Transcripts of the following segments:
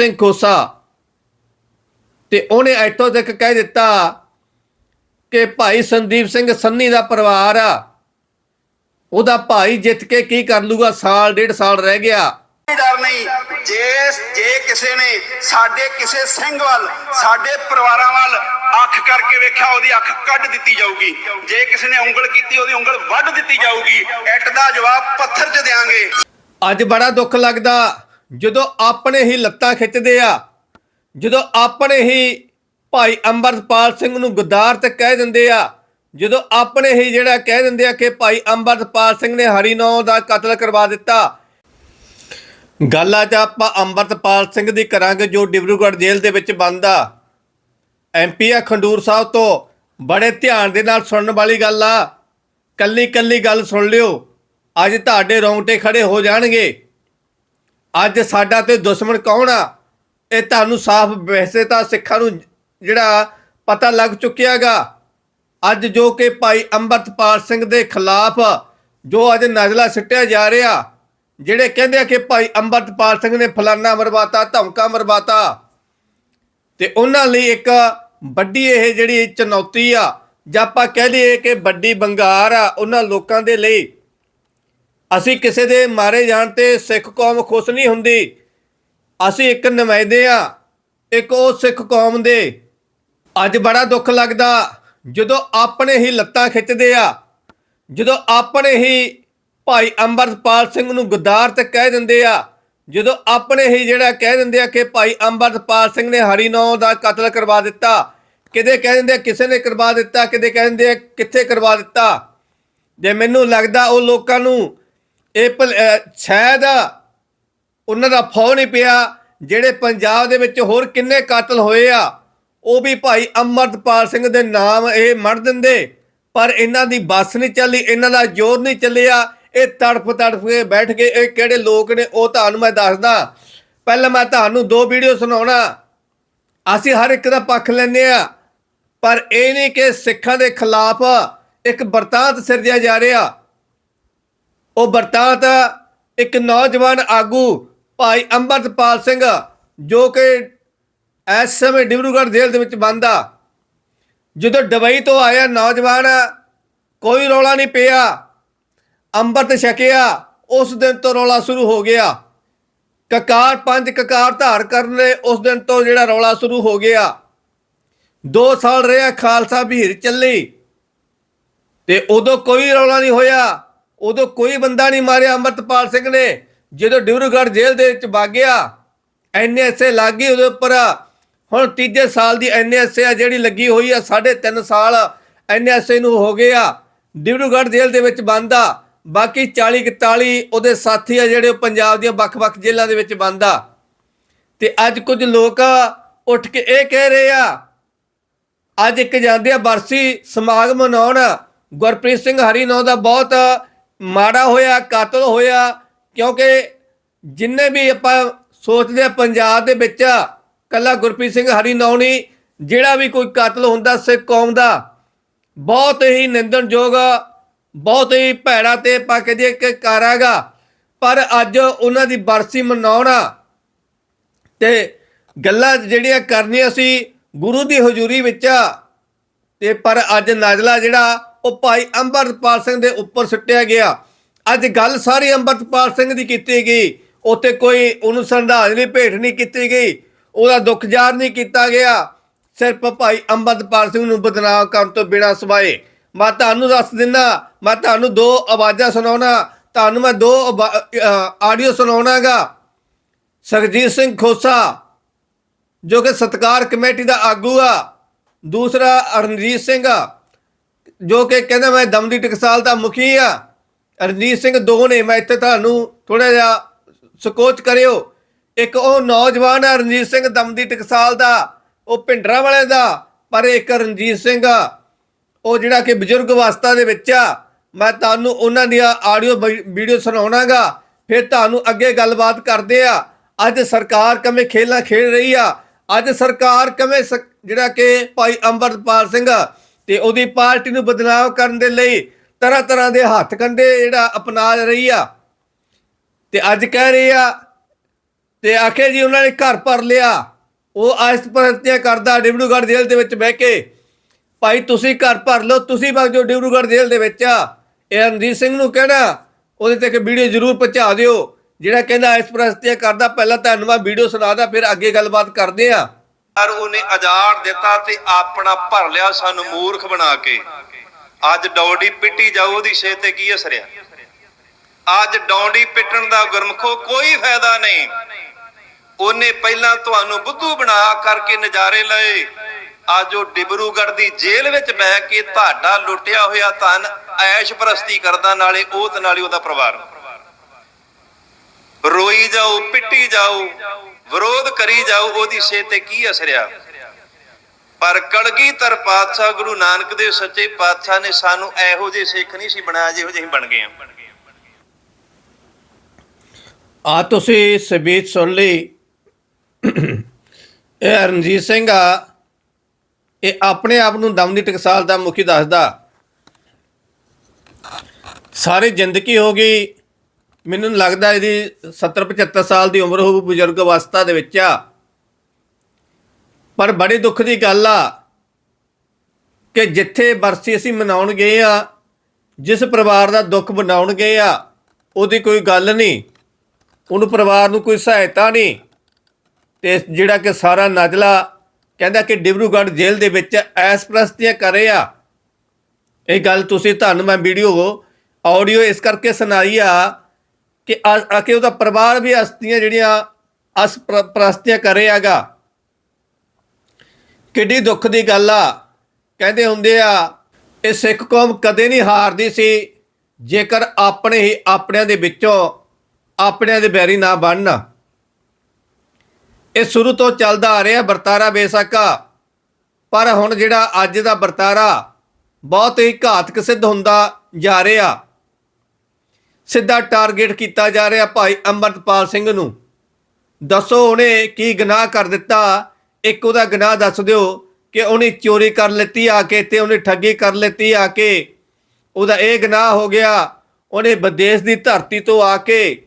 ਸਿੰਘ ਖੋਸਾ। ਤੇ ਉਹਨੇ ਇੱਥੋਂ ਤੱਕ ਕਹਿ ਦਿੱਤਾ ਕਿ ਭਾਈ ਸੰਦੀਪ ਸਿੰਘ ਸੰਨੀ ਦਾ ਪਰਿਵਾਰ ਆ। ਉਹਦਾ ਭਾਈ ਜਿੱਤ ਕੇ ਕੀ ਕਰ ਲੂਗਾ? ਸਾਲ ਡੇਢ ਸਾਲ ਰਹਿ ਗਿਆ। ਡਰ ਨਹੀਂ। ਜੇ ਜੇ ਕਿਸੇ ਨੇ ਸਾਡੇ ਕਿਸੇ ਸਿੰਘ ਵੱਲ ਸਾਡੇ ਪਰਿਵਾਰਾਂ ਵੱਲ ਅੱਖ ਕਰਕੇ ਵੇਖਿਆ ਉਹਦੀ ਅੱਖ ਕੱਢ ਦਿੱਤੀ ਜਾਊਗੀ। ਜੇ ਕਿਸੇ ਨੇ ਉਂਗਲ ਕੀਤੀ ਉਹਦੀ ਉਂਗਲ ਵੱਢ ਦਿੱਤੀ ਜਾਊਗੀ। ਇੱਟ ਦਾ ਜਵਾਬ ਪੱਥਰ 'ਚ ਦੇਾਂਗੇ ਅੱਜ ਬੜਾ ਦੁੱਖ ਲੱਗਦਾ। ਜਦੋਂ ਆਪਣੇ ਹੀ ਲੱਤਾਂ ਖਿੱਚਦੇ ਆ, ਜਦੋਂ ਆਪਣੇ ਹੀ ਭਾਈ ਅੰਮ੍ਰਿਤਪਾਲ ਸਿੰਘ ਨੂੰ ਗਦਾਰ ਤੇ ਕਹਿ ਦਿੰਦੇ ਆ, ਜਦੋਂ ਆਪਣੇ ਹੀ ਜਿਹੜਾ ਕਹਿ ਦਿੰਦੇ ਆ ਕਿ ਭਾਈ ਅੰਮ੍ਰਿਤਪਾਲ ਸਿੰਘ ਨੇ ਹਰੀਨੌ ਦਾ ਕਤਲ ਕਰਵਾ ਦਿੱਤਾ। ਗੱਲ ਅੱਜ ਆਪਾਂ ਅੰਮ੍ਰਿਤਪਾਲ ਸਿੰਘ ਦੀ ਕਰਾਂਗੇ ਜੋ ਡਿਬਰੂਗੜ੍ਹ ਜੇਲ੍ਹ ਦੇ ਵਿੱਚ ਬੰਦ ਆ। ਐਮਪੀ ਆ ਖੰਡੂਰ ਸਾਹਿਬ ਤੋਂ ਬੜੇ ਧਿਆਨ ਦੇ ਨਾਲ ਸੁਣਨ ਵਾਲੀ ਗੱਲ ਆ। ਕੱਲੀ ਕੱਲੀ ਗੱਲ ਸੁਣ ਲਿਓ। ਅੱਜ ਤੁਹਾਡੇ ਰੌਂਗਟੇ ਖੜੇ ਹੋ ਜਾਣਗੇ। ਅੱਜ ਸਾਡਾ ਤੇ ਦੁਸ਼ਮਣ ਕੌਣ ਆ? ਇਹ ਤੁਹਾਨੂੰ ਸਾਫ਼ ਵੈਸੇ ਤਾਂ ਸਿੱਖਾਂ ਨੂੰ ਜਿਹੜਾ ਪਤਾ ਲੱਗ ਚੁੱਕਿਆਗਾ। ਅੱਜ ਜੋ ਕਿ ਭਾਈ ਅੰਮ੍ਰਿਤਪਾਲ ਸਿੰਘ ਦੇ ਖਿਲਾਫ ਜੋ ਅੱਜ ਨਜ਼ਲਾ ਸਿੱਟਿਆ ਜਾ ਰਿਹਾ, ਜਿਹੜੇ ਕਹਿੰਦੇ ਆ ਕਿ ਭਾਈ ਅੰਮ੍ਰਿਤਪਾਲ ਸਿੰਘ ਨੇ ਫਲਾਨਾ ਮਰਵਾਤਾ, ਧਮਕਾ ਮਰਵਾਤਾ, ਤੇ ਉਹਨਾਂ ਲਈ ਇੱਕ ਵੱਡੀ ਇਹ ਜਿਹੜੀ ਚੁਣੌਤੀ ਆ, ਜਾਂ ਆਪਾਂ ਕਹਿ ਲਈਏ ਕਿ ਵੱਡੀ ਬੰਗਾਰ ਆ, ਉਹਨਾਂ ਲੋਕਾਂ ਦੇ ਲਈ ਅਸੀਂ ਕਿਸੇ ਦੇ ਮਾਰੇ ਜਾਣ ਤੇ ਸਿੱਖ ਕੌਮ ਖੁਸ਼ ਨਹੀਂ ਹੁੰਦੀ। ਅਸੀਂ ਇੱਕ ਨੁਮਾਇੰਦੇ ਆ, ਇੱਕ ਉਹ ਸਿੱਖ ਕੌਮ ਦੇ। ਅੱਜ ਬੜਾ ਦੁੱਖ ਲੱਗਦਾ, ਜਦੋਂ ਆਪਣੇ ਹੀ ਲੱਤਾਂ ਖਿੱਚਦੇ ਆ, ਜਦੋਂ ਆਪਣੇ ਹੀ ਭਾਈ ਅੰਮ੍ਰਿਤਪਾਲ ਸਿੰਘ ਨੂੰ ਗਦਾਰ ਤੇ ਕਹਿ ਦਿੰਦੇ ਆ, ਜਦੋਂ ਆਪਣੇ ਹੀ ਜਿਹੜਾ ਕਹਿ ਦਿੰਦੇ ਆ ਕਿ ਭਾਈ ਅੰਮ੍ਰਿਤਪਾਲ ਸਿੰਘ ਨੇ ਹਰੀ ਨੌ ਦਾ ਕਤਲ ਕਰਵਾ ਦਿੱਤਾ, ਕਿਤੇ ਕਹਿ ਦਿੰਦੇ ਆ ਕਿਸੇ ਨੇ ਕਰਵਾ ਦਿੱਤਾ, ਕਿਤੇ ਕਹਿ ਦਿੰਦੇ ਆ ਕਿੱਥੇ ਕਰਵਾ ਦਿੱਤਾ। ਜੇ ਮੈਨੂੰ ਲੱਗਦਾ ਉਹ ਲੋਕਾਂ ਨੂੰ ਇਹ ਭਲ- ਸ਼ਾਇਦ ਉਹਨਾਂ ਦਾ ਫੌ ਨਹੀਂ ਪਿਆ, ਜਿਹੜੇ ਪੰਜਾਬ ਦੇ ਵਿੱਚ ਹੋਰ ਕਿੰਨੇ ਕਾਤਲ ਹੋਏ ਆ, ਉਹ ਵੀ ਭਾਈ ਅਮਰਤਪਾਲ ਸਿੰਘ ਦੇ ਨਾਮ ਇਹ ਮੜ ਦਿੰਦੇ, ਪਰ ਇਹਨਾਂ ਦੀ ਬੱਸ ਨਹੀਂ ਚੱਲੀ, ਇਹਨਾਂ ਦਾ ਜ਼ੋਰ ਨਹੀਂ ਚੱਲਿਆ, ਇਹ ਤੜਫ ਤੜਫ ਕੇ ਬੈਠ ਗਏ ਇਹ ਕਿਹੜੇ ਲੋਕ ਨੇ ਉਹ ਤੁਹਾਨੂੰ ਮੈਂ ਦੱਸਦਾ। ਪਹਿਲਾਂ ਮੈਂ ਤੁਹਾਨੂੰ ਦੋ ਵੀਡੀਓ ਸੁਣਾਉਣਾ। ਅਸੀਂ ਹਰ ਇੱਕ ਦਾ ਪੱਖ ਲੈਂਦੇ ਆ, ਪਰ ਇਹ ਨਹੀਂ ਕਿ ਸਿੱਖਾਂ ਦੇ ਖਿਲਾਫ ਇੱਕ ਵਰਤਾਂਤ ਸਿਰਜਿਆ ਜਾ ਰਿਹਾ। ਉਹ ਬਰਤਾਤ ਇੱਕ ਨੌਜਵਾਨ ਆਗੂ ਭਾਈ ਅੰਮ੍ਰਿਤਪਾਲ ਸਿੰਘ, ਜੋ ਕਿ ਇਸ ਸਮੇਂ ਡਿਬਰੂਗੜ੍ਹ ਜੇਲ੍ਹ ਦੇ ਵਿੱਚ ਬੰਦ ਆ। ਜਦੋਂ ਦੁਬਈ ਤੋਂ ਆਇਆ ਨੌਜਵਾਨ, ਕੋਈ ਰੌਲਾ ਨਹੀਂ ਪਿਆ। ਅੰਮ੍ਰਿਤ ਛਕਿਆ, ਉਸ ਦਿਨ ਤੋਂ ਰੌਲਾ ਸ਼ੁਰੂ ਹੋ ਗਿਆ। ਕਕਾਰ ਪੰਜ ਕਕਾਰ ਧਾਰ ਕਰਨ ਦੇ ਉਸ ਦਿਨ ਤੋਂ ਜਿਹੜਾ ਰੌਲਾ ਸ਼ੁਰੂ ਹੋ ਗਿਆ। 2 ਸਾਲ ਰਿਹਾ ਖਾਲਸਾ ਭੀੜ ਚੱਲੀ ਤੇ ਉਦੋਂ ਕੋਈ ਰੌਲਾ ਨਹੀਂ ਹੋਇਆ। ਉਦੋਂ ਕੋਈ ਬੰਦਾ ਨਹੀਂ ਮਾਰਿਆ ਅੰਮ੍ਰਿਤਪਾਲ ਸਿੰਘ ਨੇ। ਜਦੋਂ ਡਿਬਰੂਗੜ੍ਹ ਜੇਲ੍ਹ ਦੇ ਵਿੱਚ ਵਾਗਿਆ ਐਨਐਸਏ ਲੱਗ ਗਈ ਉਹਦੇ ਉੱਪਰ। ਹੁਣ ਤੀਜੇ ਸਾਲ ਦੀ ਐਨਐਸਏ ਆ ਜਿਹੜੀ ਲੱਗੀ ਹੋਈ ਆ 3.5 ਸਾਲ ਐਨਐਸਏ ਨੂੰ ਹੋ ਗਿਆ ਡਿਬਰੂਗੜ੍ਹ ਜੇਲ੍ਹ ਦੇ ਵਿੱਚ ਬੰਦ ਆ। ਬਾਕੀ 40 41 ਉਹਦੇ ਸਾਥੀ ਆ ਜਿਹੜੇ ਉਹ ਪੰਜਾਬ ਦੀਆਂ ਵੱਖ-ਵੱਖ ਜੇਲ੍ਹਾਂ ਦੇ ਵਿੱਚ ਬੰਦ ਆ। ਤੇ ਅੱਜ ਕੁਝ ਲੋਕ ਉੱਠ ਕੇ ਇਹ ਕਹਿ ਰਹੇ ਆ, ਅੱਜ ਇੱਕ ਜਾਂਦੇ ਆ ਬਰਸੀ ਸਮਾਗਮ ਮਨਾਉਣ। ਗੁਰਪ੍ਰੀਤ ਸਿੰਘ ਹਰੀਨੌ ਦਾ ਬਹੁਤ ਮਾੜਾ ਹੋਇਆ, ਕਾਤਲ ਹੋਇਆ, ਕਿਉਂਕਿ ਜਿੰਨੇ ਵੀ ਆਪਾਂ ਸੋਚਦੇ ਆ ਪੰਜਾਬ ਦੇ ਵਿੱਚ ਕੱਲਾ ਗੁਰਪ੍ਰੀਤ ਸਿੰਘ ਹਰੀਨੌ ਨਹੀਂ, ਜਿਹੜਾ ਵੀ ਕੋਈ ਕਾਤਲ ਹੁੰਦਾ ਸਿੱਖ ਕੌਮ ਦਾ, ਬਹੁਤ ਹੀ ਨਿੰਦਣਯੋਗ, ਬਹੁਤ ਹੀ ਭੈੜਾ ਤੇ ਪੱਕ ਜੇ ਕਿ ਕਾਰਾਗਾ ਪਰ ਅੱਜ ਉਹਨਾਂ ਦੀ ਬਰਸੀ ਮਨਾਉਣਾ ਤੇ ਗੱਲਾਂ ਜਿਹੜੀਆਂ ਕਰਨੀਆਂ ਸੀ ਗੁਰੂ ਦੀ ਹਜ਼ੂਰੀ ਵਿੱਚ ਆ, ਤੇ ਪਰ ਅੱਜ ਨਾਜ਼ਲਾ ਜਿਹੜਾ ਉਹ ਭਾਈ ਅੰਮ੍ਰਿਤਪਾਲ ਸਿੰਘ ਦੇ ਉੱਪਰ ਸੁੱਟਿਆ ਗਿਆ। ਅੱਜ ਗੱਲ ਸਾਰੀ ਅੰਮ੍ਰਿਤਪਾਲ ਸਿੰਘ ਦੀ ਕੀਤੀ ਗਈ। ਉੱਥੇ ਕੋਈ ਉਹਨੂੰ ਸ਼ਰਧਾਂਜਲੀ ਭੇਟ ਨਹੀਂ ਕੀਤੀ ਗਈ। ਉਹਦਾ ਦੁੱਖ ਜ਼ਾਹਰ ਨਹੀਂ ਕੀਤਾ ਗਿਆ। ਸਿਰਫ ਭਾਈ ਅੰਮ੍ਰਿਤਪਾਲ ਸਿੰਘ ਨੂੰ ਬਦਨਾਮ ਕਰਨ ਤੋਂ ਬਿਨਾਂ ਸਵਾਏ। ਮੈਂ ਤੁਹਾਨੂੰ ਦੱਸ ਦਿੰਦਾ ਮੈਂ ਤੁਹਾਨੂੰ ਦੋ ਆਵਾਜ਼ਾਂ ਸੁਣਾਉਣਾ। ਤੁਹਾਨੂੰ ਮੈਂ ਦੋ ਆਡੀਓ ਸੁਣਾਉਣਾਗਾ। ਸਰਜੀਤ ਸਿੰਘ ਖੋਸਾ, ਜੋ ਕਿ ਸਤਕਾਰ ਕਮੇਟੀ ਦਾ ਆਗੂ ਆ। ਦੂਸਰਾ ਰਣਜੀਤ ਸਿੰਘ ਆ। ਜੋ ਕਿ ਕਹਿੰਦਾ ਮੈਂ ਦਮਦੀ ਟਕਸਾਲ ਦਾ ਮੁਖੀ ਆ। ਰਣਜੀਤ ਸਿੰਘ ਦੋ ਨੇ, ਮੈਂ ਇੱਥੇ ਤੁਹਾਨੂੰ ਥੋੜਾ ਜਿਹਾ ਸਕੋਚ ਕਰਿਓ। ਇੱਕ ਉਹ ਨੌਜਵਾਨ ਆ ਰਣਜੀਤ ਸਿੰਘ ਦਮਦੀ ਟਕਸਾਲ ਦਾ, ਉਹ ਪਿੰਡਰਾ ਵਾਲੇ ਦਾ, ਪਰ ਇੱਕ ਰਣਜੀਤ ਸਿੰਘ ਆ। ਉਹ ਜਿਹੜਾ ਕਿ ਬਜ਼ੁਰਗ ਅਵਸਥਾ ਦੇ ਵਿੱਚ ਆ। ਮੈਂ ਤੁਹਾਨੂੰ ਉਹਨਾਂ ਦੀਆਂ ਆਡੀਓ ਵੀਡੀਓ ਸੁਣਾਉਣਾਗਾ। ਫਿਰ ਤੁਹਾਨੂੰ ਅੱਗੇ ਗੱਲਬਾਤ ਕਰਦੇ ਆ। ਅੱਜ ਸਰਕਾਰ ਕਿਵੇਂ ਖੇਲਾਂ ਖੇਡ ਰਹੀ ਆ? ਅੱਜ ਸਰਕਾਰ ਕਮੇ ਜਿਹੜਾ ਕਿ ਭਾਈ ਅੰਮ੍ਰਿਤਪਾਲ ਸਿੰਘ ਤੇ ਉਹਦੀ ਪਾਰਟੀ ਨੂੰ ਬਦਨਾਮ ਕਰਨ ਦੇ ਲਈ ਤਰ੍ਹਾਂ ਤਰ੍ਹਾਂ ਦੇ ਹੱਥ ਕੰਡੇ ਜਿਹੜਾ ਅਪਣਾ ਰਹੀ ਆ। ਤੇ ਅੱਜ ਕਹਿ ਰਹੀ ਆ ਤੇ ਆਖੇ ਜੀ ਉਹਨਾਂ ਨੇ ਘਰ ਭਰ ਲਿਆ। ਉਹ ਆਇਸ ਪ੍ਰਤਿਆ ਕਰਦਾ ਡਿਬਰੂਗੜ੍ਹ ਜੇਲ੍ਹ ਦੇ ਵਿੱਚ ਬਹਿ ਕੇ, ਭਾਈ ਤੁਸੀਂ ਘਰ ਭਰ ਲਓ, ਤੁਸੀਂ ਵਗ ਜਾਓ ਡਿਬਰੂਗੜ੍ਹ ਜੇਲ੍ਹ ਦੇ ਵਿੱਚ ਇਹ ਰਣਜੀਤ ਸਿੰਘ ਨੂੰ ਕਹਿਣਾ, ਉਹਦੇ ਤੇ ਇੱਕ ਵੀਡੀਓ ਜ਼ਰੂਰ ਪਹੁੰਚਾ ਦਿਓ, ਜਿਹੜਾ ਕਹਿੰਦਾ ਆਇਸ ਪ੍ਰਤਿਆ ਕਰਦਾ, ਪਹਿਲਾਂ ਤੁਹਾਨੂੰ ਮੈਂ ਵੀਡੀਓ ਸੁਣਾਦਾ, ਫਿਰ ਅੱਗੇ ਗੱਲਬਾਤ ਕਰਦੇ ਆ। ਪਰ ਉਹਨੇ ਆਜ਼ਾਦ ਦਿੱਤਾ ਤੇ ਆਪਣਾ ਭਰ ਲਿਆ ਸਾਨੂੰ ਮੂਰਖ ਬਣਾ ਕੇ। ਅੱਜ ਡੌਡੀ ਪਿੱਟੀ ਜਾਓ ਉਹਦੀ ਸਿਹਤ ਤੇ ਕੀ ਅਸਰ ਆ? ਅੱਜ ਡੌਡੀ ਪਿੱਟਣ ਦਾ ਗੁਰਮਖੋ ਕੋਈ ਫਾਇਦਾ ਨਹੀਂ। ਉਹਨੇ ਪਹਿਲਾਂ ਤੁਹਾਨੂੰ ਬੁੱਧੂ ਬਣਾ ਕਰਕੇ ਨਜ਼ਾਰੇ ਲਏ। ਅੱਜ ਉਹ ਡਿਬਰੂਗੜ ਦੀ ਜੇਲ੍ਹ ਵਿੱਚ ਬਹਿ ਕੇ ਤੁਹਾਡਾ ਲੁੱਟਿਆ ਹੋਇਆ ਧਨ ਐਸ਼ ਪ੍ਰਸਤੀ ਕਰਦਾ, ਨਾਲੇ ਉਹ ਤੇ ਨਾਲੇ ਉਹਦਾ ਪਰਿਵਾਰ। ਰੋਈ ਜਾਓ, ਪਿੱਟੀ ਜਾਓ, ਵਿਰੋਧ ਕਰੀ ਜਾਓ, ਉਹਦੀ ਸਿਹਤ ਤੇ ਕੀ ਅਸਰਿਆ ਆ? ਪਰ ਕਲਗੀਧਰ ਪਾਤਸ਼ਾਹ ਗੁਰੂ ਨਾਨਕ ਦੇਵ ਸੱਚੇ ਪਾਤਸ਼ਾਹ ਨੇ ਸਾਨੂੰ ਇਹੋ ਜਿਹੇ ਸਿੱਖ ਨਹੀਂ ਸੀ ਬਣਾਇਆ, ਜਿਹੋ ਜਿਹੇ ਬਣ ਗਏ ਆ ਆ ਤੁਸੀਂ ਸਬੀਤ ਸੁਣ ਲਈ। ਇਹ ਰਣਜੀਤ ਸਿੰਘ ਆ, ਇਹ ਆਪਣੇ ਆਪ ਨੂੰ ਦਮ ਟਕਸਾਲ ਦਾ ਮੁਖੀ ਦੱਸਦਾ। ਸਾਰੀ ਜ਼ਿੰਦਗੀ ਹੋ ਗਈ ਮੈਨੂੰ ਲੱਗਦਾ ਇਹਦੀ 70 75 ਸਾਲ ਦੀ ਉਮਰ ਹੋਊ ਬਜ਼ੁਰਗ ਅਵਸਥਾ ਦੇ ਵਿੱਚ ਆ। ਪਰ ਬੜੇ ਦੁੱਖ ਦੀ ਗੱਲ ਆ ਕਿ ਜਿੱਥੇ ਬਰਸੀ ਅਸੀਂ ਮਨਾਉਣ ਗਏ ਆ, ਜਿਸ ਪਰਿਵਾਰ ਦਾ ਦੁੱਖ ਬਣਾਉਣ ਗਏ ਆ, ਉਹਦੀ ਕੋਈ ਗੱਲ ਨਹੀਂ, ਉਹਨੂੰ ਪਰਿਵਾਰ ਨੂੰ ਕੋਈ ਸਹਾਇਤਾ ਨਹੀਂ। ਤੇ ਜਿਹੜਾ ਕਿ ਸਾਰਾ ਨਜਲਾ ਕਹਿੰਦਾ ਕਿ ਡਿਬਰੂਗੜ੍ਹ ਜੇਲ੍ਹ ਦੇ ਵਿੱਚ ਐਸ ਪ੍ਰਸਤੀਆਂ ਕਰੇ ਆ। ਇਹ ਗੱਲ ਤੁਸੀਂ ਤੁਹਾਨੂੰ ਮੈਂ ਵੀਡੀਓ ਆਡੀਓ ਇਸ ਕਰਕੇ ਸੁਣਾਈ ਆ ਕਿ ਆ ਕੇ ਉਹਦਾ ਪਰਿਵਾਰ ਵੀ ਹਸਤੀਆਂ ਜਿਹੜੀਆਂ ਅਸ ਪ੍ਰਸਤੀਆਂ ਕਰ ਰਿਹਾ ਹੈਗਾ। ਕਿੱਡੀ ਦੁੱਖ ਦੀ ਗੱਲ ਆ। ਕਹਿੰਦੇ ਹੁੰਦੇ ਆ, ਇਹ ਸਿੱਖ ਕੌਮ ਕਦੇ ਨਹੀਂ ਹਾਰਦੀ ਸੀ, ਜੇਕਰ ਆਪਣੇ ਹੀ ਆਪਣਿਆਂ ਦੇ ਵਿੱਚੋਂ ਆਪਣਿਆਂ ਦੇ ਬੈਰੀ ਨਾ ਬਣਨ। ਇਹ ਸ਼ੁਰੂ ਤੋਂ ਚੱਲਦਾ ਆ ਰਿਹਾ ਵਰਤਾਰਾ ਬੇਸ਼ੱਕਾ ਪਰ ਹੁਣ ਜਿਹੜਾ ਅੱਜ ਦਾ ਵਰਤਾਰਾ ਬਹੁਤ ਹੀ ਘਾਤਕ ਸਿੱਧ ਹੁੰਦਾ ਜਾ ਰਿਹਾ। ਸਿੱਧਾ ਟਾਰਗੇਟ ਕੀਤਾ ਜਾ ਰਿਹਾ ਭਾਈ ਅੰਮ੍ਰਿਤਪਾਲ ਸਿੰਘ ਨੂੰ। ਦੱਸੋ ਉਹਨੇ ਕੀ ਗੁਨਾਹ ਕਰ ਦਿੱਤਾ। ਇੱਕ ਉਹਦਾ ਗੁਨਾਹ ਦੱਸ ਦਿਓ ਕਿ ਉਹਨੇ ਚੋਰੀ ਕਰ ਲਿੱਤੀ ਆ ਕੇ ਤੇ ਉਹਨੇ ਠੱਗੀ ਕਰ ਲਿੱਤੀ ਆ ਕੇ। ਉਹਦਾ ਇਹ ਗੁਨਾਹ ਹੋ ਗਿਆ, ਉਹਨੇ ਵਿਦੇਸ਼ ਦੀ ਧਰਤੀ ਤੋਂ ਆ ਕੇ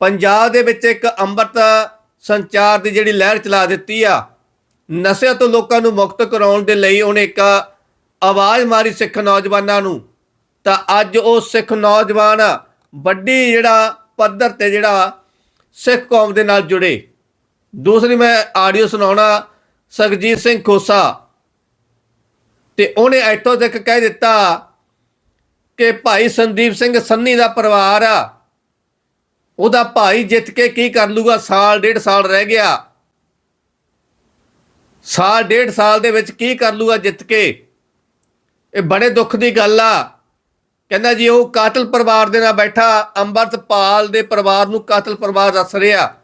ਪੰਜਾਬ ਦੇ ਵਿੱਚ ਇੱਕ ਅੰਮ੍ਰਿਤ ਸੰਚਾਰ ਦੀ ਜਿਹੜੀ ਲਹਿਰ ਚਲਾ ਦਿੱਤੀ ਆ। ਨਸ਼ਿਆਂ ਤੋਂ ਲੋਕਾਂ ਨੂੰ ਮੁਕਤ ਕਰਾਉਣ ਦੇ ਲਈ ਉਹਨੇ ਇੱਕ ਆਵਾਜ਼ ਮਾਰੀ ਸਿੱਖ ਨੌਜਵਾਨਾਂ ਨੂੰ। ਤਾਂ ਅੱਜ ਉਹ ਸਿੱਖ ਨੌਜਵਾਨ ਵੱਡੀ ਜਿਹੜਾ ਪੱਧਰ ਤੇ ਜਿਹੜਾ ਸਿੱਖ ਕੌਮ ਦੇ ਨਾਲ ਜੁੜੇ। ਦੂਸਰੀ ਮੈਂ ਆਡੀਓ ਸੁਣਾਉਣਾ ਸੁਖਜੀਤ ਸਿੰਘ ਖੋਸਾ। ਤੇ ਉਹਨੇ ਇੱਥੋਂ ਤੱਕ ਕਹਿ ਦਿੱਤਾ ਕਿ ਭਾਈ ਸੰਦੀਪ ਸਿੰਘ ਸੰਨੀ ਦਾ ਪਰਿਵਾਰ ਆ। ਉਹਦਾ ਭਾਈ ਜਿੱਤ ਕੇ ਕੀ ਕਰ ਲੂਗਾ? ਸਾਲ, ਡੇਢ ਸਾਲ ਰਹਿ ਗਿਆ। ਸਾਲ, ਡੇਢ ਸਾਲ ਦੇ ਵਿੱਚ ਕੀ ਕਰ ਲੂਗਾ ਜਿੱਤ ਕੇ? ਇਹ ਬੜੇ ਦੁੱਖ ਦੀ ਗੱਲ ਆ। ਕਹਿੰਦਾ ਜੀ ਉਹ ਕਾਤਲ ਪਰਿਵਾਰ ਦੇ ਨਾਲ ਬੈਠਾ, ਅੰਮ੍ਰਿਤਪਾਲ ਦੇ ਪਰਿਵਾਰ ਨੂੰ ਕਾਤਲ ਪਰਿਵਾਰ ਦੱਸ ਰਿਹਾ।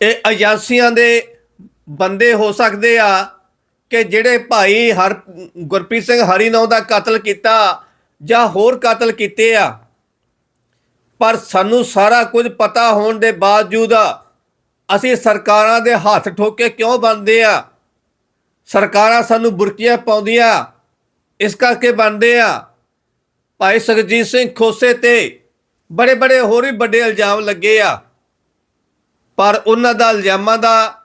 ਇਹ ਏਜੰਸੀਆਂ ਦੇ ਬੰਦੇ ਹੋ ਸਕਦੇ ਆ ਕਿ ਜਿਹੜੇ ਭਾਈ ਹਰ, ਗੁਰਪ੍ਰੀਤ ਸਿੰਘ ਹਰੀਨੌ ਦਾ ਕਤਲ ਕੀਤਾ ਜਾਂ ਹੋਰ ਕਤਲ ਕੀਤੇ ਆ। ਪਰ ਸਾਨੂੰ ਸਾਰਾ ਕੁਝ ਪਤਾ ਹੋਣ ਦੇ ਬਾਵਜੂਦ ਅਸੀਂ ਸਰਕਾਰਾਂ ਦੇ ਹੱਥ ਠੋਕੇ ਕਿਉਂ ਬੰਦੇ ਆ? ਸਰਕਾਰਾਂ ਸਾਨੂੰ ਬੁਰਕੀਆਂ ਪਾਉਂਦੀਆਂ। ਇਸ ਕਰਕੇ ਬਣਦੇ ਆ। ਭਾਈ ਸੁਖਜੀਤ ਸਿੰਘ ਖੋਸੇ ਤੇ ਬੜੇ ਬੜੇ ਹੋਰ ਵੀ ਵੱਡੇ ਇਲਜ਼ਾਮ ਲੱਗੇ ਆ। ਪਰ ਉਹਨਾਂ ਦਾ ਇਲਜ਼ਾਮਾਂ ਦਾ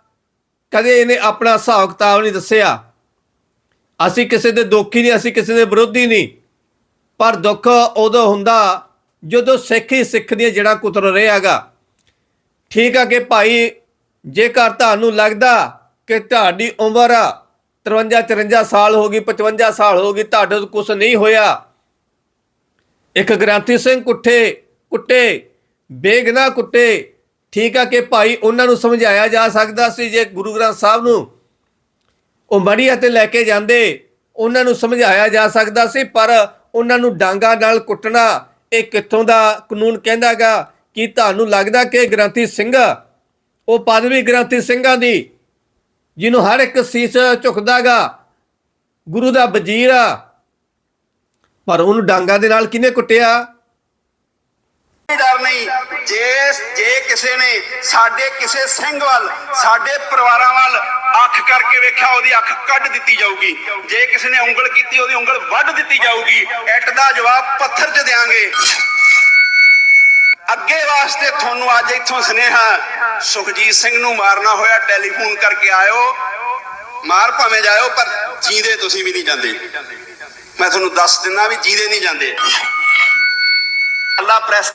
ਕਦੇ ਇਹਨੇ ਆਪਣਾ ਹਿਸਾਬ ਕਿਤਾਬ ਨਹੀਂ ਦੱਸਿਆ। ਅਸੀਂ ਕਿਸੇ ਦੇ ਦੋਖੀ ਨਹੀਂ, ਅਸੀਂ ਕਿਸੇ ਦੇ ਵਿਰੋਧੀ ਨਹੀਂ। ਪਰ ਦੁੱਖ ਉਦੋਂ ਹੁੰਦਾ ਜਦੋਂ ਸਿੱਖ ਹੀ ਸਿੱਖ ਦੀਆਂ ਜੜ੍ਹਾਂ ਕੁਤਰ ਰਿਹਾਗਾ ਠੀਕ ਆ ਕਿ ਭਾਈ ਜੇਕਰ ਤੁਹਾਨੂੰ ਲੱਗਦਾ ਕਿ ਤੁਹਾਡੀ ਉਮਰ 53 54 ਸਾਲ ਹੋ ਗਈ 55 ਸਾਲ ਹੋ ਗਈ, ਤੁਹਾਡੇ ਤੋਂ ਕੁਝ ਨਹੀਂ ਹੋਇਆ। ਇੱਕ ਗ੍ਰਾਂਤੀ ਸਿੰਘ ਕੁੱਠੇ, ਕੁੱਟੇ, ਬੇਗਨਾ ਕੁੱਟੇ, ਠੀਕ ਆ ਕਿ ਭਾਈ ਉਹਨਾਂ ਨੂੰ ਸਮਝਾਇਆ ਜਾ ਸਕਦਾ ਸੀ ਜੇ ਗੁਰੂ ਗ੍ਰੰਥ ਸਾਹਿਬ ਨੂੰ ਉਹ ਮੜੀਆ ਤੇ ਲੈ ਕੇ ਜਾਂਦੇ, ਉਹਨਾਂ ਨੂੰ ਸਮਝਾਇਆ ਜਾ ਸਕਦਾ ਸੀ, ਪਰ ਉਹਨਾਂ ਨੂੰ ਡਾਂਗਾ ਨਾਲ ਕੁੱਟਣਾ, ਇਹ ਕਿੱਥੋਂ ਦਾ ਕਾਨੂੰਨ ਕਹਿੰਦਾਗਾ ਕਿ ਤੁਹਾਨੂੰ ਲੱਗਦਾ ਕਿ ਗ੍ਰੰਥੀ ਸਿੰਘ, ਉਹ ਪਦਵੀ ਗ੍ਰੰਥੀ ਸਿੰਘਾਂ ਦੀ ਜਿਹਨੂੰ ਹਰ ਇੱਕ ਸੀਸ ਝੁਕਦਾਗਾ, ਗੁਰੂ ਦਾ ਵਜ਼ੀਰ ਆ। ਪਰ ਉਹਨੂੰ ਡਾਂਗਾ ਦੇ ਨਾਲ ਕਿਹਨੇ ਕੁੱਟਿਆ? ਕੋਈ ਡਰ ਨਹੀਂ। ਜੇ ਜੇ ਕਿਸੇ ਨੇ ਸਾਡੇ ਕਿਸੇ ਸਿੰਘ ਵੱਲ, ਸਾਡੇ ਪਰਿਵਾਰਾਂ ਵੱਲ ਅੱਖ ਕਰਕੇ ਵੇਖਿਆ, ਉਹਦੀ ਅੱਖ ਕੱਢ ਦਿੱਤੀ ਜਾਊਗੀ। ਜੇ ਕਿਸੇ ਨੇ ਉਂਗਲ ਕੀਤੀ, ਉਹਦੀ ਉਂਗਲ ਵੱਢ ਦਿੱਤੀ ਜਾਊਗੀ। ਐਟ ਦਾ ਜਵਾਬ ਪੱਥਰ 'ਚ ਦੇਾਂਗੇ ਅੱਗੇ ਵਾਸਤੇ ਤੁਹਾਨੂੰ ਅੱਜ ਇੱਥੋਂ ਸੁਨੇਹਾ ਸੁਖਜੀਤ ਸਿੰਘ ਨੂੰ ਮਾਰਨਾ ਹੋਇਆ ਟੈਲੀਫੋਨ ਕਰਕੇ ਆਇਓ। ਮਾਰ ਭਾਵੇਂ ਜਾਇਓ ਪਰ ਜੀਂਦੇ ਤੁਸੀਂ ਵੀ ਨਹੀਂ ਜਾਂਦੇ। ਮੈਂ ਤੁਹਾਨੂੰ ਦੱਸ ਦਿੰਦਾ ਵੀ ਜੀਂਦੇ ਨਹੀਂ ਜਾਂਦੇ। ਅੱਲਾ ਪ੍ਰੈਸ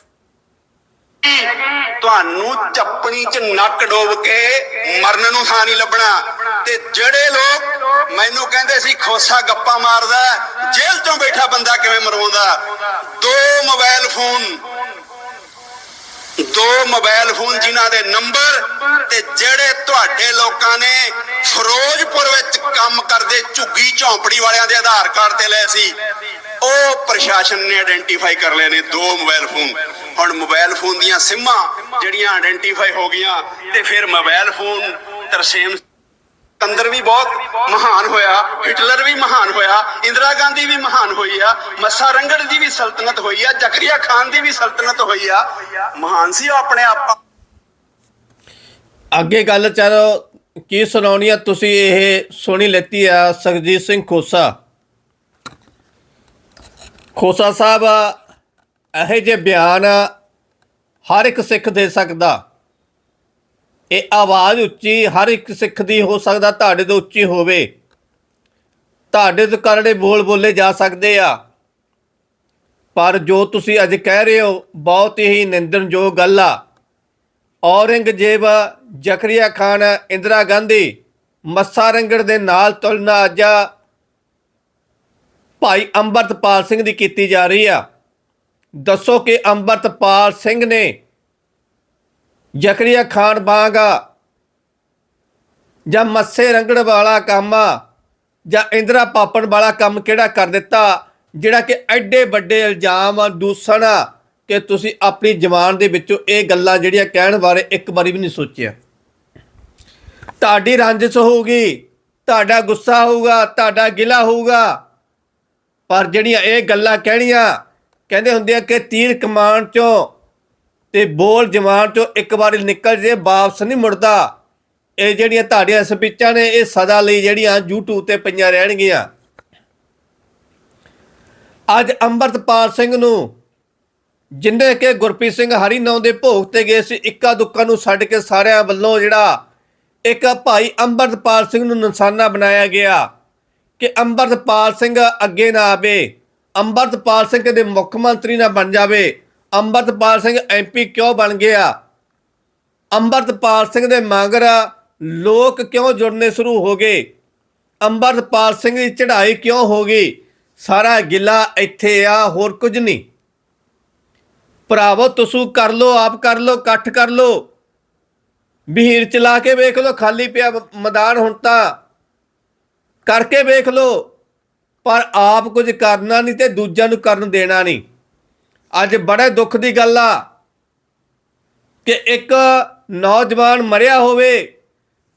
ਤੁਹਾਨੂੰ ਚੱਪਣੀ 'ਚ ਨੱਕ ਡੋਬ ਕੇ ਮਰਨ ਨੂੰ ਥਾਂ ਨਹੀਂ ਲੱਭਣਾ। ਤੇ ਜਿਹੜੇ ਲੋਕ ਮੈਨੂੰ ਕਹਿੰਦੇ ਸੀ ਖੋਸਾ ਗੱਪਾ ਮਾਰਦਾ ਹੈ, ਜੇਲ੍ਹ 'ਚੋਂ ਬੈਠਾ ਬੰਦਾ ਕਿਵੇਂ ਮਰਵਾਉਂਦਾ? ਦੋ ਮੋਬਾਈਲ ਫੋਨ ਦੋ ਮੋਬਾਈਲ ਫੋਨ ਜਿਨ੍ਹਾਂ ਦੇ ਨੰਬਰ ਤੇ ਜਿਹੜੇ ਤੁਹਾਡੇ ਲੋਕਾਂ ਨੇ ਫਿਰੋਜ਼ਪੁਰ ਵਿੱਚ ਕੰਮ ਕਰਦੇ ਝੁੱਗੀ ਝੌਂਪੜੀ ਵਾਲਿਆਂ ਦੇ ਆਧਾਰ ਕਾਰਡ ਤੇ ਲਏ ਸੀ, ਉਹ ਪ੍ਰਸ਼ਾਸਨ ਨੇ ਆਇਡੈਂਟੀਫਾਈ ਕਰ ਲਏ ਨੇ ਦੋ ਮੋਬਾਈਲ ਫੋਨ। ਹੁਣ ਮੋਬਾਈਲ ਫੋਨ ਦੀਆਂ ਸਿੰਮਾਂ ਜਿਹੜੀਆਂ ਆਇਡੈਂਟੀਫਾਈ ਹੋ ਗਈਆਂ ਤੇ ਫਿਰ ਮੋਬਾਈਲ ਫੋਨ ਤਰਸੇਮ ਅੰਦਰ ਵੀ ਬਹੁਤ ਮਹਾਨ ਹੋਇਆ, ਹਿਟਲਰ ਵੀ ਮਹਾਨ ਹੋਇਆ, ਇੰਦਰਾ ਗਾਂਧੀ ਵੀ ਮਹਾਨ ਹੋਈ ਆ, ਮੱਸਾ ਰੰਗੜ ਦੀ ਵੀ ਸਲਤਨਤ ਹੋਈ ਆ, ਜ਼ਕਰੀਆ ਖਾਨ ਦੀ ਵੀ ਸਲਤਨਤ ਹੋਈ ਆ। ਮਹਾਨ ਸੀ ਉਹ ਆਪਣੇ ਆਪ। ਅੱਗੇ ਗੱਲ ਚਲੋ, ਕੀ ਸੁਣਾਉਣੀ ਆ ਤੁਸੀਂ ਇਹ ਸੁਣੀ ਲੈਤੀ ਆ ਸਰਜੀਤ ਸਿੰਘ ਖੋਸਾ। ਖੋਸਾ ਸਾਹਿਬ, ਇਹੋ ਜਿਹੇ ਬਿਆਨ ਹਰ ਇੱਕ ਸਿੱਖ ਦੇ ਸਕਦਾ। ਇਹ ਆਵਾਜ਼ ਉੱਚੀ ਹਰ ਇੱਕ ਸਿੱਖ ਦੀ ਹੋ ਸਕਦਾ ਤੁਹਾਡੇ ਤੋਂ ਉੱਚੀ ਹੋਵੇ। ਤੁਹਾਡੇ ਤੋਂ ਕਰੜੇ ਬੋਲ ਬੋਲੇ ਜਾ ਸਕਦੇ ਆ? ਪਰ ਜੋ ਤੁਸੀਂ ਅੱਜ ਕਹਿ ਰਹੇ ਹੋ, ਬਹੁਤ ਹੀ ਨਿੰਦਣਯੋਗ ਗੱਲ ਆ। ਔਰੰਗਜ਼ੇਬ ਜ਼ਕਰੀਆ ਖਾਨ, ਇੰਦਰਾ ਗਾਂਧੀ ਮੱਸਾ ਰੰਗੜ ਦੇ ਨਾਲ ਤੁਲਨਾ ਅੱਜ ਭਾਈ ਅੰਮ੍ਰਿਤਪਾਲ ਸਿੰਘ ਦੀ ਕੀਤੀ ਜਾ ਰਹੀ ਆ। ਦੱਸੋ ਕਿ ਅੰਮ੍ਰਿਤਪਾਲ ਸਿੰਘ ਨੇ ਜ਼ਕਰੀਆ ਖਾਨ ਬਾਗਾ ਜਾਂ ਮੱਸੇ ਰੰਗੜ ਵਾਲਾ ਕੰਮ ਆ ਜਾਂ ਇੰਦਰਾ ਪਾਪਣ ਵਾਲਾ ਕੰਮ ਕਿਹੜਾ ਕਰ ਦਿੱਤਾ ਜਿਹੜਾ ਕਿ ਐਡੇ ਵੱਡੇ ਇਲਜ਼ਾਮ ਆ, ਦੂਸਣ ਆ ਕਿ ਤੁਸੀਂ ਆਪਣੀ ਜ਼ਬਾਨ ਦੇ ਵਿੱਚੋਂ ਇਹ ਗੱਲਾਂ ਜਿਹੜੀਆਂ ਕਹਿਣ ਬਾਰੇ ਇੱਕ ਵਾਰੀ ਵੀ ਨਹੀਂ ਸੋਚਿਆ। ਤੁਹਾਡੀ ਰੰਜਿਸ਼ ਹੋਊਗੀ ਤੁਹਾਡਾ ਗੁੱਸਾ ਹੋਊਗਾ ਤੁਹਾਡਾ ਗਿਲਾ ਹੋਊਗਾ ਪਰ ਜਿਹੜੀਆਂ ਇਹ ਗੱਲਾਂ ਕਹਿਣੀਆਂ ਕਹਿੰਦੇ ਹੁੰਦੇ ਆ ਕਿ ਤੀਰ ਕਮਾਨ ਚੋਂ ਤੇ ਬੋਲ ਜਵਾਨ ਚੋਂ ਇੱਕ ਵਾਰੀ ਨਿਕਲ ਜੇ, ਵਾਪਸ ਨਹੀਂ ਮੁੜਦਾ। ਇਹ ਜਿਹੜੀਆਂ ਤੁਹਾਡੀਆਂ ਸਪੀਚਾਂ ਨੇ, ਇਹ ਸਦਾ ਲਈ ਜਿਹੜੀਆਂ YouTube ਤੇ ਪਈਆਂ ਰਹਿਣਗੀਆਂ। ਅੱਜ ਅੰਮ੍ਰਿਤਪਾਲ ਸਿੰਘ ਨੂੰ, ਜਿੰਨੇ ਕਿ ਗੁਰਪ੍ਰੀਤ ਸਿੰਘ ਹਰੀ ਨੌ ਦੇ ਭੋਗ ਤੇ ਗਏ ਸੀ, ਇੱਕਾ ਦੁੱਕਾ ਨੂੰ ਛੱਡ ਕੇ ਸਾਰਿਆਂ ਵੱਲੋਂ ਜਿਹੜਾ ਇੱਕ ਭਾਈ ਅੰਮ੍ਰਿਤਪਾਲ ਸਿੰਘ ਨੂੰ ਨਿਸ਼ਾਨਾ ਬਣਾਇਆ ਗਿਆ ਕਿ ਅੰਮ੍ਰਿਤਪਾਲ ਸਿੰਘ ਅੱਗੇ ਨਾ ਆਵੇ, ਅੰਮ੍ਰਿਤਪਾਲ ਸਿੰਘ ਦੇ ਮੁੱਖ ਮੰਤਰੀ ਨਾ ਬਣ ਜਾਵੇ। ਅੰਮ੍ਰਿਤਪਾਲ ਸਿੰਘ ਐਮਪੀ ਕਿਉਂ ਬਣ ਗਿਆ? ਅੰਮ੍ਰਿਤਪਾਲ ਸਿੰਘ ਦੇ ਮਗਰ ਲੋਕ ਕਿਉਂ ਜੁੜਨੇ ਸ਼ੁਰੂ ਹੋ ਗਏ? ਅੰਮ੍ਰਿਤਪਾਲ ਸਿੰਘ ਦੀ ਚੜ੍ਹਾਈ ਕਿਉਂ ਹੋ ਗਈ? ਸਾਰਾ ਗਿੱਲਾ ਇੱਥੇ ਆ, ਹੋਰ ਕੁਝ ਨਹੀਂ। ਭਰਾਵੋ, ਤੁਸੀਂ ਕਰ ਲੋ ਆਪ ਕਰ ਲੋ ਇਕੱਠ ਕਰ ਲੋ ਬਹੀਰ ਚਲਾ ਕੇ ਵੇਖ ਲੋ ਖਾਲੀ ਪਿਆ ਮ- ਮੈਦਾਨ ਹੁਣ ਤਾਂ। ਕਰਕੇ ਵੇਖ ਲੋ ਪਰ ਆਪ ਕੁਝ ਕਰਨਾ ਨਹੀਂ ਤੇ ਦੂਜਿਆਂ ਨੂੰ ਕਰਨ ਦੇਣਾ ਨਹੀਂ। ਅੱਜ ਬੜੇ ਦੁੱਖ ਦੀ ਗੱਲ ਆ ਕਿ ਇੱਕ ਨੌਜਵਾਨ ਮਰਿਆ ਹੋਵੇ,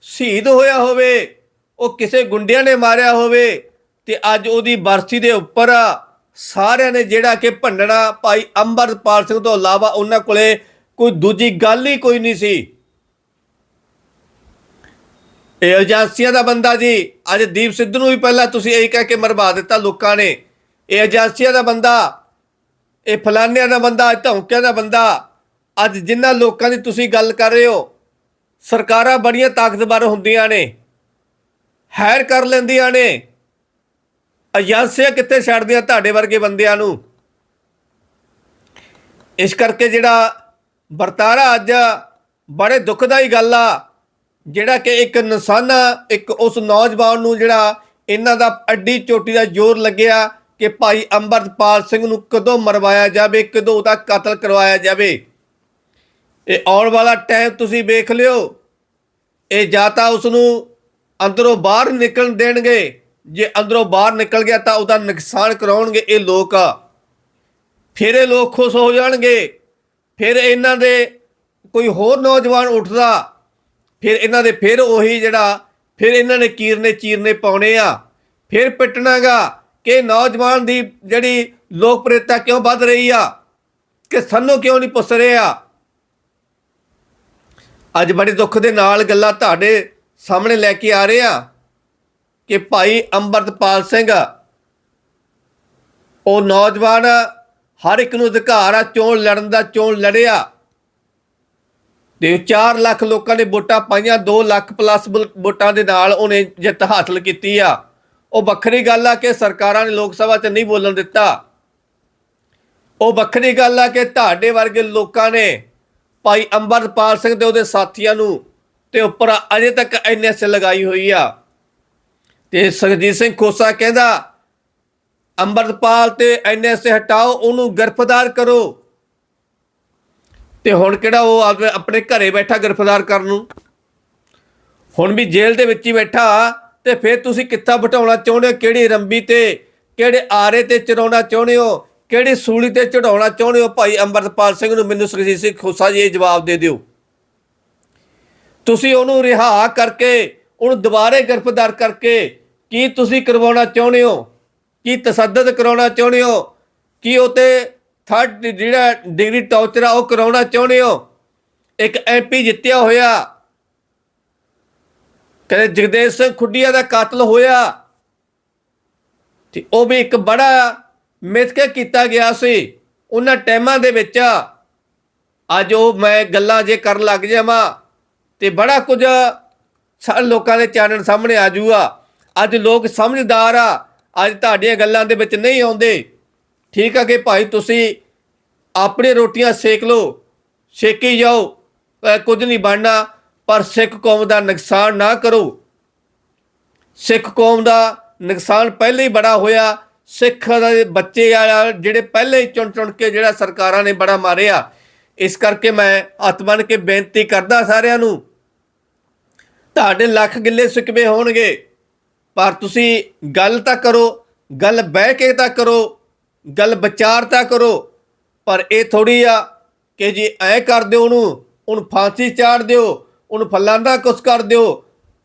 ਸ਼ਹੀਦ ਹੋਇਆ ਹੋਵੇ, ਉਹ ਕਿਸੇ ਗੁੰਡਿਆਂ ਨੇ ਮਾਰਿਆ ਹੋਵੇ ਤੇ ਅੱਜ ਉਹਦੀ ਬਰਸੀ ਦੇ ਉੱਪਰ ਸਾਰਿਆਂ ਨੇ ਜਿਹੜਾ ਕਿ ਭੰਡਣਾ ਭਾਈ ਅੰਮ੍ਰਿਤਪਾਲ ਸਿੰਘ ਤੋਂ ਇਲਾਵਾ ਉਹਨਾਂ ਕੋਲੇ ਕੋਈ ਦੂਜੀ ਗੱਲ ਹੀ ਕੋਈ ਨਹੀਂ ਸੀ। ਇਹ ਏਜੰਸੀਆਂ ਦਾ ਬੰਦਾ ਜੀ, ਅੱਜ ਦੀਪ ਸਿੱਧੂ ਨੂੰ ਵੀ ਪਹਿਲਾਂ ਤੁਸੀਂ ਇਹੀ ਕਹਿ ਕੇ ਮਰਵਾ ਦਿੱਤਾ ਲੋਕਾਂ ਨੇ। ਇਹ ਏਜੰਸੀਆਂ ਦਾ ਬੰਦਾ ਇਹ ਫਲਾਨਿਆਂ ਦਾ ਬੰਦਾ, ਇਹ ਧੌਂਕਿਆਂ ਦਾ ਬੰਦਾ। ਅੱਜ ਜਿਨ੍ਹਾਂ ਲੋਕਾਂ ਦੀ ਤੁਸੀਂ ਗੱਲ ਕਰ ਰਹੇ ਹੋ, ਸਰਕਾਰਾਂ ਬੜੀਆਂ ਤਾਕਤਵਰ ਹੁੰਦੀਆਂ ਨੇ ਹੈਰ ਕਰ ਲੈਂਦੀਆਂ ਨੇ। ਏਜੰਸੀਆਂ ਕਿੱਥੇ ਛੱਡਦੀਆਂ ਤੁਹਾਡੇ ਵਰਗੇ ਬੰਦਿਆਂ ਨੂੰ? ਇਸ ਕਰਕੇ ਜਿਹੜਾ ਵਰਤਾਰਾ ਅੱਜ ਬੜੇ ਦੁਖਦਾਈ ਗੱਲ ਆ, ਜਿਹੜਾ ਕਿ ਇੱਕ ਨਿਸ਼ਾਨਾ ਇੱਕ ਉਸ ਨੌਜਵਾਨ ਨੂੰ ਜਿਹੜਾ ਇਹਨਾਂ ਦਾ ਅੱਡੀ ਚੋਟੀ ਦਾ ਜ਼ੋਰ ਲੱਗਿਆ ਕਿ ਭਾਈ ਅੰਮ੍ਰਿਤਪਾਲ ਸਿੰਘ ਨੂੰ ਕਦੋਂ ਮਰਵਾਇਆ ਜਾਵੇ, ਕਦੋਂ ਉਹਦਾ ਕਤਲ ਕਰਵਾਇਆ ਜਾਵੇ। ਇਹ ਆਉਣ ਵਾਲਾ ਟਾਈਮ ਤੁਸੀਂ ਵੇਖ ਲਿਓ। ਇਹ ਜਾਂ ਤਾਂ ਉਸ ਨੂੰ ਅੰਦਰੋਂ ਬਾਹਰ ਨਿਕਲਣ ਦੇਣਗੇ। ਜੇ ਅੰਦਰੋਂ ਬਾਹਰ ਨਿਕਲ ਗਿਆ ਤਾਂ ਉਹਦਾ ਨੁਕਸਾਨ ਕਰਾਉਣਗੇ ਇਹ ਲੋਕ ਆ। ਫਿਰ ਇਹ ਲੋਕ ਖੁਸ਼ ਹੋ ਜਾਣਗੇ। ਫਿਰ ਇਹਨਾਂ ਦੇ ਕੋਈ ਹੋਰ ਨੌਜਵਾਨ ਉੱਠਦਾ। ਫਿਰ ਇਹਨਾਂ ਦੇ ਫਿਰ ਉਹੀ ਜਿਹੜਾ, ਫਿਰ ਇਹਨਾਂ ਨੇ ਕੀਰਨੇ ਚੀਰਨੇ ਪਾਉਣੇ ਆ। ਫਿਰ ਪਿੱਟਣਾਗਾ। ਕਿ ਨੌਜਵਾਨ ਦੀ ਜਿਹੜੀ ਲੋਕਪ੍ਰਿਯਤਾ ਕਿਉਂ ਵੱਧ ਰਹੀ ਆ? ਕਿ ਸਾਨੂੰ ਕਿਉਂ ਨਹੀਂ ਪੁੱਛ ਰਹੇ ਆ? ਅੱਜ ਬੜੇ ਦੁੱਖ ਦੇ ਨਾਲ ਗੱਲਾਂ ਤੁਹਾਡੇ ਸਾਹਮਣੇ ਲੈ ਕੇ ਆ ਰਹੇ ਆ ਕਿ ਭਾਈ ਅੰਮ੍ਰਿਤਪਾਲ ਸਿੰਘ, ਉਹ ਨੌਜਵਾਨ ਹਰ ਇੱਕ ਨੂੰ ਅਧਿਕਾਰ ਆ, ਚੋਣ ਲੜਨ ਦਾ, ਚੋਣ ਲੜਿਆ। ਤੇ 4 ਲੱਖ ਲੋਕਾਂ ਨੇ ਵੋਟਾਂ ਪਾਈਆਂ 2 ਲੱਖ ਪਲੱਸ ਵੋਟਾਂ ਦੇ ਨਾਲ ਉਹਨੇ ਜਿੱਤ ਹਾਸਲ ਕੀਤੀ ਆ। ਉਹ ਵੱਖਰੀ ਗੱਲ ਆ ਕਿ ਸਰਕਾਰਾਂ ਨੇ ਲੋਕ ਸਭਾ 'ਚ ਨਹੀਂ ਬੋਲਣ ਦਿੱਤਾ। ਉਹ ਵੱਖਰੀ ਗੱਲ ਆ ਕਿ ਤੁਹਾਡੇ ਵਰਗੇ ਲੋਕਾਂ ਨੇ ਭਾਈ ਅੰਮ੍ਰਿਤਪਾਲ ਸਿੰਘ ਤੇ ਉਹਦੇ ਸਾਥੀਆਂ ਨੂੰ ਤੇ ਉੱਪਰ ਅਜੇ ਤੱਕ ਐਨਐਸ ਲਗਾਈ ਹੋਈ ਆ। ਤੇ ਸਰਜੀਤ ਸਿੰਘ ਖੋਸਾ ਕਹਿੰਦਾ, ਅੰਮ੍ਰਿਤਪਾਲ ਤੇ ਐਨਐਸ ਹਟਾਓ, ਉਹਨੂੰ ਗ੍ਰਿਫਤਾਰ ਕਰੋ। ਤੇ ਹੁਣ ਕਿਹੜਾ ਉਹ ਆਪਦੇ- ਆਪਣੇ ਘਰੇ ਬੈਠਾ ਗ੍ਰਿਫਤਾਰ ਕਰਨ ਨੂੰ? ਹੁਣ ਵੀ ਜੇਲ੍ਹ ਦੇ ਵਿੱਚ ਹੀ ਬੈਠਾ। ਤੇ ਫਿਰ ਤੁਸੀਂ ਕਿੱਥਾ ਬਿਠਾਉਣਾ ਚਾਹੁੰਦੇ ਹੋ? ਕਿਹੜੀ ਰੰਬੀ ਤੇ, ਕਿਹੜੇ ਆਰੇ ਤੇ ਚੜਾਉਣਾ ਚਾਹੁੰਦੇ ਹੋ? ਕਿਹੜੀ ਸੂਲੀ ਤੇ ਚੜਾਉਣਾ ਚਾਹੁੰਦੇ ਹੋ? ਭਾਈ ਅੰਮ੍ਰਿਤਪਾਲ ਸਿੰਘ ਨੂੰ ਮੈਨੂੰ ਸਰਜੀਤ ਸਿੰਘ ਖੋਸਾ ਜੀ ਇਹ ਜਵਾਬ ਦੇ ਦਿਓ। ਤੁਸੀਂ ਉਹਨੂੰ ਰਿਹਾ ਕਰਕੇ, ਉਹਨੂੰ ਦੁਬਾਰੇ ਗ੍ਰਿਫਤਾਰ ਕਰਕੇ ਕੀ ਤੁਸੀਂ ਕਰਵਾਉਣਾ ਚਾਹੁੰਦੇ ਹੋ? ਕੀ ਤਸੱਦਦ ਕਰਾਉਣਾ ਚਾਹੁੰਦੇ ਹੋ? ਕੀ ਉਹ ਤੇ ਥਰਡ ਜਿਹੜਾ ਡਿਗਰੀ ਟੌਰਚਰ ਆ ਉਹ ਕਰਾਉਣਾ ਚਾਹੁੰਦੇ ਹੋ? ਇੱਕ ਐਮਪੀ ਜਿੱਤਿਆ ਹੋਇਆ ਕਹਿੰਦੇ ਜਗਦੇਵ ਸਿੰਘ ਖੁੱਡੀਆ ਦਾ ਕਾਤਲ ਹੋਇਆ ਤੇ ਉਹ ਵੀ ਇੱਕ ਬੜਾ ਮਿਥਕੇ ਕੀਤਾ ਗਿਆ ਸੀ। ਉਹਨਾਂ ਟਾਈਮਾਂ ਦੇ ਵਿੱਚ ਅੱਜ ਉਹ ਮੈਂ ਗੱਲਾਂ ਜੇ ਕਰਨ ਲੱਗ ਜਾਵਾਂ ਤੇ ਬੜਾ ਕੁਝ ਸਾਰੇ ਲੋਕਾਂ ਦੇ ਚਾਨਣ ਸਾਹਮਣੇ ਆ ਜੂਗਾ। ਅੱਜ ਲੋਕ ਸਮਝਦਾਰ ਆ। ਅੱਜ ਤੁਹਾਡੀਆਂ ਗੱਲਾਂ ਦੇ ਵਿੱਚ ਨਹੀਂ ਆਉਂਦੇ। ਠੀਕ ਆ ਕਿ ਭਾਈ ਤੁਸੀਂ ਆਪਣੇ ਰੋਟੀਆਂ ਸੇਕ ਲਓ, ਸੇਕੀ ਜਾਓ ਕੁਝ ਨਹੀਂ ਬਣਨਾ। ਪਰ ਸਿੱਖ ਕੌਮ ਦਾ ਨੁਕਸਾਨ ਨਾ ਕਰੋ। ਸਿੱਖ ਕੌਮ ਦਾ ਨੁਕਸਾਨ ਪਹਿਲੇ ਹੀ ਬੜਾ ਹੋਇਆ। ਸਿੱਖ ਦੇ ਬੱਚੇ ਆ ਜਿਹੜੇ ਪਹਿਲੇ ਹੀ ਚੁਣ ਚੁਣ ਕੇ ਜਿਹੜਾ ਸਰਕਾਰਾਂ ਨੇ ਬੜਾ ਮਾਰਿਆ। ਇਸ ਕਰਕੇ ਮੈਂ ਹੱਥ ਬੰਨ ਕੇ ਬੇਨਤੀ ਕਰਦਾ ਸਾਰਿਆਂ ਨੂੰ, ਤੁਹਾਡੇ ਲੱਖ ਗਿੱਲੇ ਸਿਕਵੇ ਹੋਣਗੇ। ਪਰ ਤੁਸੀਂ ਗੱਲ ਤਾਂ ਕਰੋ, ਗੱਲ ਬਹਿ ਕੇ ਤਾਂ ਕਰੋ, ਗੱਲ ਵਿਚਾਰ ਤਾਂ ਕਰੋ। ਪਰ ਇਹ ਥੋੜੀ ਆ ਕਿ ਜੀ ਐ ਕਰ ਦਿਓ ਉਹਨੂੰ ਉਹਨੂੰ ਫਾਂਸੀ ਚਾੜ ਦਿਓ ਉਹਨੂੰ ਫਲਾਂਦਾ ਕੁਛ ਕਰ ਦਿਓ,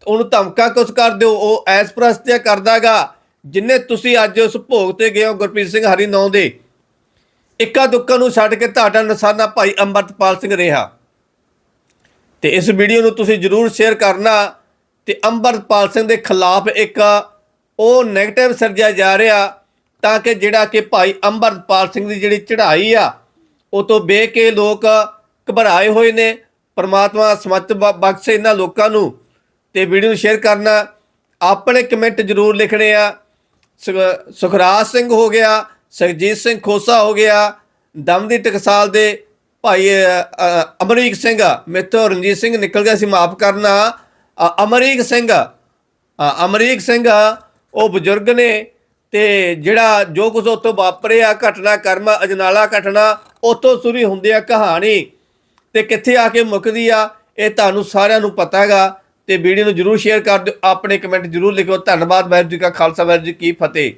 ਉਹਨੂੰ ਧਮਕਾ ਕੁਛ ਕਰ ਦਿਓ, ਉਹ ਐਸ ਪ੍ਰਸਤਿਆ ਕਰਦਾਗਾ, ਜਿੰਨੇ ਤੁਸੀਂ ਅੱਜ ਉਸ ਭੋਗ ਤੇ ਗਏ ਹੋ ਗੁਰਪ੍ਰੀਤ ਸਿੰਘ ਹਰੀ ਨੌ ਦੇ। ਇੱਕਾ ਦੁੱਕਾ ਨੂੰ ਛੱਡ ਕੇ ਤੁਹਾਡਾ ਨਿਸ਼ਾਨਾ ਭਾਈ ਅੰਮ੍ਰਿਤਪਾਲ ਸਿੰਘ ਰਿਹਾ। ਤੇ ਇਸ ਵੀਡੀਓ ਨੂੰ ਤੁਸੀਂ ਜਰੂਰ ਸ਼ੇਅਰ ਕਰਨਾ ਤੇ ਅੰਮ੍ਰਿਤਪਾਲ ਸਿੰਘ ਦੇ ਖਿਲਾਫ ਇੱਕ ਉਹ 네ਗੇਟਿਵ ਸਿਰਜਿਆ ਜਾ ਰਿਹਾ ਤਾਂ ਕਿ ਜਿਹੜਾ ਕਿ ਭਾਈ ਅੰਮ੍ਰਿਤਪਾਲ ਸਿੰਘ ਦੀ ਜਿਹੜੀ ਚੜ੍ਹਾਈ ਆ, ਉਹ ਤੋਂ ਬੇ ਕੇ ਲੋਕ ਘਬਰਾਏ ਹੋਏ ਨੇ। ਪਰਮਾਤਮਾ ਸਮਤ ਬ- ਬਖਸ਼ੇ ਇਹਨਾਂ ਲੋਕਾਂ ਨੂੰ ਤੇ ਵੀਡੀਓ ਨੂੰ ਸ਼ੇਅਰ ਕਰਨਾ। ਆਪਣੇ ਕਮੈਂਟ ਜਰੂਰ ਲਿਖਣੇ ਆ। ਸੁਖ- ਸੁਖਰਾਜ ਸਿੰਘ ਹੋ ਗਿਆ ਸਰਜੀਤ ਸਿੰਘ ਖੋਸਾ ਹੋ ਗਿਆ, ਦਮ ਦੀ ਟਕਸਾਲ ਦੇ ਭਾਈ ਅਮਰੀਕ ਸਿੰਘ ਮੇਤੋਂ ਰਣਜੀਤ ਸਿੰਘ ਨਿਕਲ ਗਿਆ ਸੀ ਮਾਫ ਕਰਨਾ। ਅਮਰੀਕ ਸਿੰਘ ਅਮਰੀਕ ਸਿੰਘ, ਉਹ ਬਜ਼ੁਰਗ ਨੇ ਤੇ ਜਿਹੜਾ ਜੋ ਕੁਝ ਉਤੋਂ ਵਾਪਰਿਆ ਘਟਨਾ ਕਰਮ ਅਜਨਾਲਾ ਘਟਨਾ ਉਤੋਂ ਸ਼ੁਰੂ ਹੁੰਦੀ ਆ ਕਹਾਣੀ। ਤੇ ਕਿੱਥੇ ਆ ਕੇ ਮੁੱਕਦੀ ਆ, ਇਹ ਤੁਹਾਨੂੰ ਸਾਰਿਆਂ ਨੂੰ ਪਤਾ ਹੈਗਾ। ਤੇ ਵੀਡੀਓ ਨੂੰ ਜਰੂਰ ਸ਼ੇਅਰ ਕਰ ਦਿਓ, ਆਪਣੇ ਕਮੈਂਟ ਜਰੂਰ ਲਿਖਿਓ। ਧੰਨਵਾਦ ਵਾਹਿਗੁਰੂ ਜੀ ਕਾ ਖਾਲਸਾ, ਵਾਹਿਗੁਰੂ ਜੀ ਕੀ ਫਤਿਹ।